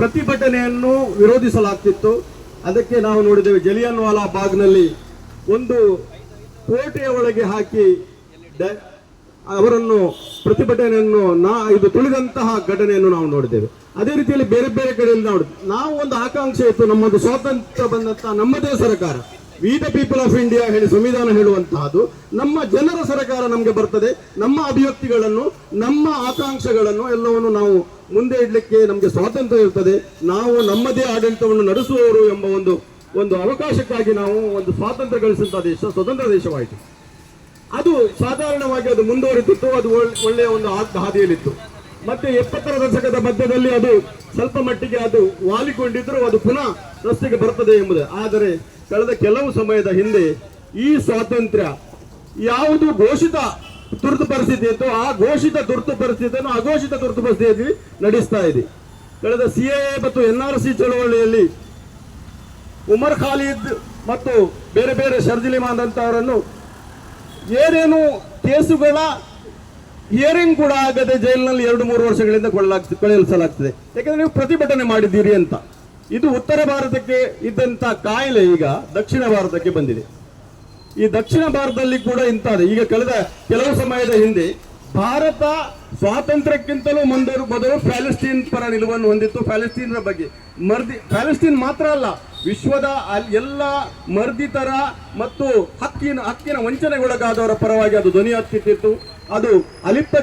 ಪ್ರತಿಭಟನೆಯನ್ನು ವಿರೋಧಿಸಲಾಗ್ತಿತ್ತು. ಅದಕ್ಕೆ ನಾವು ನೋಡಿದ್ದೇವೆ ಜಲಿಯನ್ ವಾಲಾ ಬಾಗ್ನಲ್ಲಿ ಒಂದು ಕೋಟೆಯ ಒಳಗೆ ಹಾಕಿ ಅವರನ್ನು ಪ್ರತಿಭಟನೆಯನ್ನು ನಾ, ಇದು ತುಳಿದಂತಹ ಘಟನೆಯನ್ನು ನಾವು ನೋಡಿದ್ದೇವೆ. ಅದೇ ರೀತಿಯಲ್ಲಿ ಬೇರೆ ಬೇರೆ ಕಡೆಯಲ್ಲಿ ನಾವು ನಾವು ಒಂದು ಆಕಾಂಕ್ಷೆ ಇತ್ತು, ನಮ್ಮದು ಸ್ವಾತಂತ್ರ್ಯ ಬಂದಂತಹ ನಮ್ಮದೇ ಸರ್ಕಾರ. We the people of India ಹೇಳಿ ಸಂವಿಧಾನ ಹೇಳುವಂತಹದ್ದು, ನಮ್ಮ ಜನರ ಸರ್ಕಾರ ನಮಗೆ ಬರ್ತದೆ, ನಮ್ಮ ಅಭಿವ್ಯಕ್ತಿಗಳನ್ನು, ನಮ್ಮ ಆಕಾಂಕ್ಷೆಗಳನ್ನು ಎಲ್ಲವನ್ನು ನಾವು ಮುಂದೆ ಇಡಲಿಕ್ಕೆ ನಮಗೆ ಸ್ವಾತಂತ್ರ್ಯ ಇರ್ತದೆ. ನಾವು ನಮ್ಮದೇ ಆಡಳಿತವನ್ನು ನಡೆಸುವವರು ಎಂಬ ಒಂದು ಒಂದು ಅವಕಾಶಕ್ಕಾಗಿ ನಾವು ಒಂದು ಸ್ವಾತಂತ್ರ್ಯ ಗಳಿಸಿದಂತಹ ದೇಶ, ಸ್ವತಂತ್ರ ದೇಶವಾಯಿತು. ಅದು ಸಾಧಾರಣವಾಗಿ ಅದು ಮುಂದುವರಿತಿತ್ತು ಅದು ಒಳ್- ಒಳ್ಳೆಯ ಒಂದು ಹಾದಿಯಲ್ಲಿತ್ತು. ಮತ್ತೆ ಎಪ್ಪತ್ತರ ದಶಕದ ಮಧ್ಯದಲ್ಲಿ ಅದು ಸ್ವಲ್ಪ ಮಟ್ಟಿಗೆ ಅದು ವಾಲಿಕೊಂಡಿದ್ರು ಅದು ಪುನಃ ರಸ್ತೆಗೆ ಬರ್ತದೆ ಎಂಬುದು. ಆದರೆ ಕಳೆದ ಕೆಲವು ಸಮಯದ ಹಿಂದೆ ಈ ಸ್ವಾತಂತ್ರ್ಯ ಯಾವುದು ಘೋಷಿತ ತುರ್ತು ಪರಿಸ್ಥಿತಿ ಇತ್ತು, ಆ ಘೋಷಿತ ತುರ್ತು ಪರಿಸ್ಥಿತಿಯನ್ನು ಅಘೋಷಿತ ತುರ್ತು ಪರಿಸ್ಥಿತಿಯಲ್ಲಿ ನಡೆಸ್ತಾ ಇದೆ. ಕಳೆದ ಸಿ ಎ ಮತ್ತು ಎನ್ ಆರ್ ಸಿ ಚಳವಳಿಯಲ್ಲಿ ಉಮರ್ ಖಾಲಿದ್ ಮತ್ತು ಬೇರೆ ಬೇರೆ ಶರ್ಜಿಲಿಮಾನ್ ಅಂತವರನ್ನು ಏನೇನು ಕೇಸುಗಳ ಹಿಯರಿಂಗ್ ಕೂಡ ಆಗದೆ ಜೈಲಿನಲ್ಲಿ ಎರಡು ಮೂರು ವರ್ಷಗಳಿಂದ ಕೊಳ್ಳಲಾಗ್ತದೆ ಕಳುಹಿಸಲಾಗ್ತದೆ ಯಾಕಂದ್ರೆ ನೀವು ಪ್ರತಿಭಟನೆ ಮಾಡಿದ್ದೀರಿ ಅಂತ. ಇದು ಉತ್ತರ ಭಾರತಕ್ಕೆ ಇದ್ದಂತ ಕಾಯಿಲೆ ಈಗ ದಕ್ಷಿಣ ಭಾರತಕ್ಕೆ ಬಂದಿದೆ. ಈ ದಕ್ಷಿಣ ಭಾರತದಲ್ಲಿ ಕೂಡ ಇಂಥದ್ದು ಈಗ ಕಳೆದ ಕೆಲವು ಸಮಯದ ಹಿಂದೆ ಭಾರತ ಸ್ವಾತಂತ್ರ್ಯಕ್ಕಿಂತಲೂ ಮೊದಲು ಬದಲು ಪ್ಯಾಲೆಸ್ಟೀನ್ ಪರ ನಿಲುವನ್ನು ಹೊಂದಿತ್ತು. ಪ್ಯಾಲೆಸ್ಟೀನ್ ಬಗ್ಗೆ ಮರ್ದಿ, ಪ್ಯಾಲೆಸ್ಟೀನ್ ಮಾತ್ರ ಅಲ್ಲ, ವಿಶ್ವದ ಎಲ್ಲ ಮರ್ದಿತರ ಮತ್ತು ಹಕ್ಕಿನ ಹಕ್ಕಿನ ವಂಚನೆಗೊಳಗಾದವರ ಪರವಾಗಿ ಅದು ಧ್ವನಿ ಅದು ಅಲಿಪ್ತ